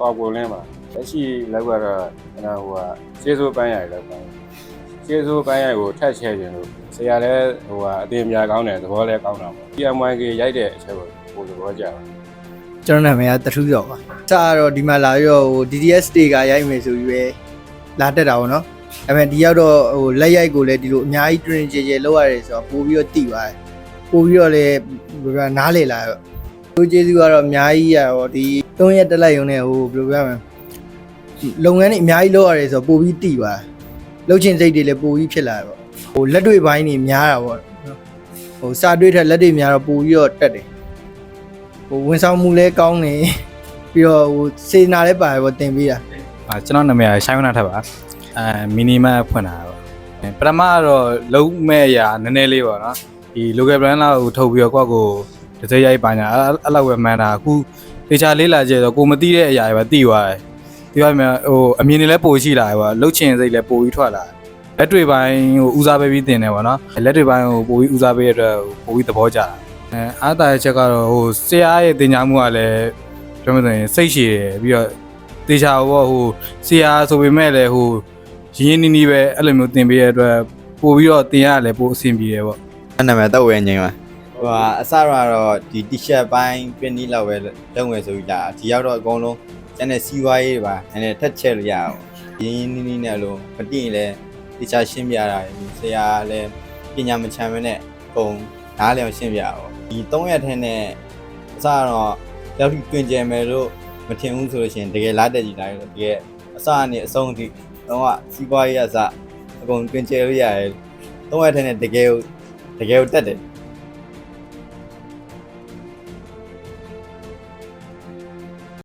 အောက်ကိုလင်းပါလက်ရှိလောက်ကတော့ကျွန်တော်ဟိုကကျေးဇူးပန်းရိုက်လောက်ပါကျေးဇူးပန်းရိုက်ကိုထက်ချဲခြင်းလို့ဆရာလည်းဟိုကအသေးများကောင်းတယ်သဘောလည်းကောင်းတာပေါ့ PMYK ရိုက်တဲ့အချက်ကိုဟိုသဘောကျပါကျွန်တော်နာမည်ကတထူးကျော်ပါစကတော့ဒီမှာလာပြီးတော့ဟို DDS တေကရိုက်မယ်ဆိုပြီးပဲလာတက်တာပေါ့နော်ဒါပေမဲ့ဒီရောက်တော့ဟိုလက်ရိုက်ကိုလည်းဒီလိုအများကြီး train ကြဲကြဲလောက်ရတယ်ဆိုတော့ပို့ပြီးတော့တည်ပါတယ်ပို့ပြီးတော့လည်းဘယ်လိုပြောနားလေလာ တော့ဟိုကျေးဇူးကတော့အများကြီးရတော့ဒီ3ရက်တက်လိုက်ရုံနဲ့ဟိုဘယ်လိုပြောမလဲလုပ်ငန်းတွေအများကြီးလုပ်ရတယ်ဆိုတော့ပို့ပြီးတည်ပါတယ်လုပ်ချင်စိတ်တွေလည်းပို့ပြီးဖြစ်လာတယ်ပေါ့ဟိုလက်တွေပိုင်းတွေများတာပေါ့နော်ဟိုစာတွေးထက်လက်တွေများတော့ပို့ပြီးတော့တက်တယ်ဟိုဝန်ဆောင်မှုလဲကောင်းနေပြီးတော့ဟိုစေနာလည်းပါတယ်ပေါ့တင်ပေးတာအာကျွန်တော်နာမည်ကရှိုင်းဝနာထက်ပါအဲမီနီမတ်ဖွင့်တာပေါ့အဲပထမကတော့လုံးမဲ့ရာနည်းနည်းလေးပေါ့နော်ဒီ local brand လောက်ကိုထုတ်ပြီးတော့ကိုယ့်ကို တစ်စိတ်ရိုက်ပါညာအဲ့အဲ့လောက်ပဲမှန်းတာအခုတေချာလေးလာကြတော့ကိုမသိတဲ့အရာတွေပဲသိသွားတယ်ဒီပါမယ်ဟိုအမြင်တွေလည်းပိုရှိလာတယ်ပေါ့လှုပ်ချင်စိတ်လည်းပိုပြီးထွက်လာတယ်လက်တွေပိုင်းဟိုဦးစားပေးပြီးတင်တယ်ပေါ့နော်လက်တွေပိုင်းဟိုပိုပြီးဦးစားပေးရတဲ့အတွက်ပိုပြီးသဘောကျတာအဲအားတာရဲ့ချက်ကတော့ဟိုဆရာရဲ့တင် जा မှုကလည်းပြောမှဆိုရင်စိတ်ရှည်တယ်ပြီးတော့တေချာဘောဟိုဆရာဆိုပေမဲ့လည်းဟိုရင်းရင်းနှီးနှီးပဲအဲ့လိုမျိုးသင်ပေးရတဲ့အတွက်ပို့ပြီးတော့သင်ရလည်းပို့အဆင်ပြေတယ်ပေါ့အဲ့နာမည်တော့ဝယ်ငိမ့်ပါ ဟိုဟာအစတော့ဒီ t-shirt ပိုင်းပင်းနီးလောက်ပဲလုပ်ငယ်ဆိုပြီးလာဒီရောက်တော့အကုန်လုံးကျန်တဲ့စီးပွားရေးတွေပါနည်းနည်းထက်ချက်လို့ရအောင်ရင်းရင်းနှီးနှီးနဲ့လို့မတိရင်လည်းတေချာရှင်းပြတာဆရာလည်းပညာမချမ်းမနဲ့ပုံနားလည်အောင်ရှင်းပြအောင်ဒီ3ရက်ထဲနဲ့အစတော့ရောက်ပြီးတွင်ကြံမယ်လို့မထင်ဘူးဆိုလို့ရှိရင်တကယ်လာတက်ကြည့်တိုင်းလို့တကယ်အစကနေအဆုံးအထိတော့စီးပွားရေးအစအကုန်တွင်ကြံလို့ရတယ်3ရက်ထဲနဲ့တကယ်တကယ်တက်တယ်